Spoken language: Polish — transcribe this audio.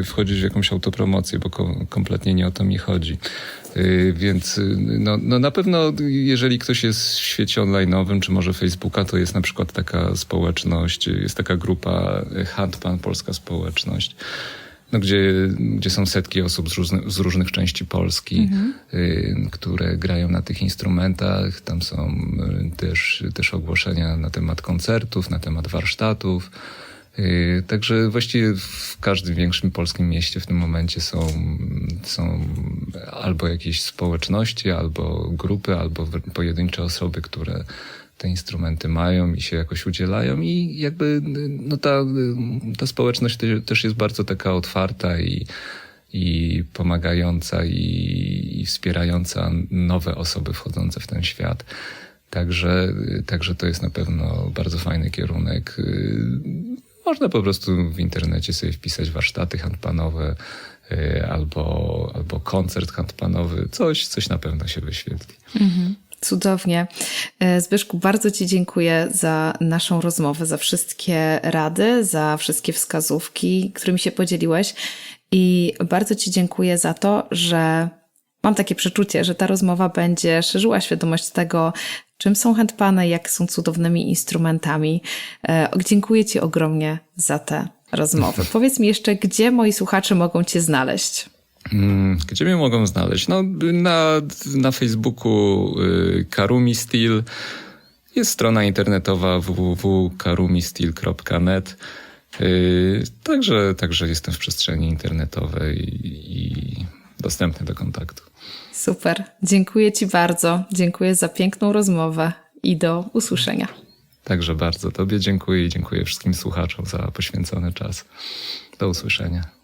y, wchodzić w jakąś autopromocję, bo ko- kompletnie nie o to mi chodzi. Y, Więc y, no, no na pewno, jeżeli ktoś jest w świecie online'owym, czy może Facebooka, to jest na przykład taka społeczność, jest taka grupa Handpan, Polska Społeczność, no, gdzie, gdzie są setki osób z, różny, z różnych części Polski, y, które grają na tych instrumentach. Tam są też, też ogłoszenia na temat koncertów, na temat warsztatów. Y, Także właściwie w każdym większym polskim mieście w tym momencie są, są albo jakieś społeczności, albo grupy, albo pojedyncze osoby, które te instrumenty mają i się jakoś udzielają i jakby y, no ta, y, ta społeczność te- też jest bardzo taka otwarta i, i pomagająca i, i wspierająca nowe osoby wchodzące w ten świat. Także, y, także to jest na pewno bardzo fajny kierunek. Można po prostu w internecie sobie wpisać warsztaty handpanowe y, albo, albo koncert handpanowy. Coś, coś na pewno się wyświetli. Cudownie. E, Zbyszku, bardzo Ci dziękuję za naszą rozmowę, za wszystkie rady, za wszystkie wskazówki, którymi się podzieliłeś. I bardzo Ci dziękuję za to, że mam takie przeczucie, że ta rozmowa będzie szerzyła świadomość tego, czym są handpany, jak są cudownymi instrumentami. E, Dziękuję Ci ogromnie za tę rozmowę. Powiedz mi jeszcze, gdzie moi słuchacze mogą Cię znaleźć? Mm, Gdzie mnie mogą znaleźć? No, na, na Facebooku y, Karumi Steel. Jest strona internetowa www.karumisteel.net. Y, Także, także jestem w przestrzeni internetowej i dostępny do kontaktu. Super. Dziękuję Ci bardzo. Dziękuję za piękną rozmowę i do usłyszenia. Także bardzo Tobie dziękuję i dziękuję wszystkim słuchaczom za poświęcony czas. Do usłyszenia.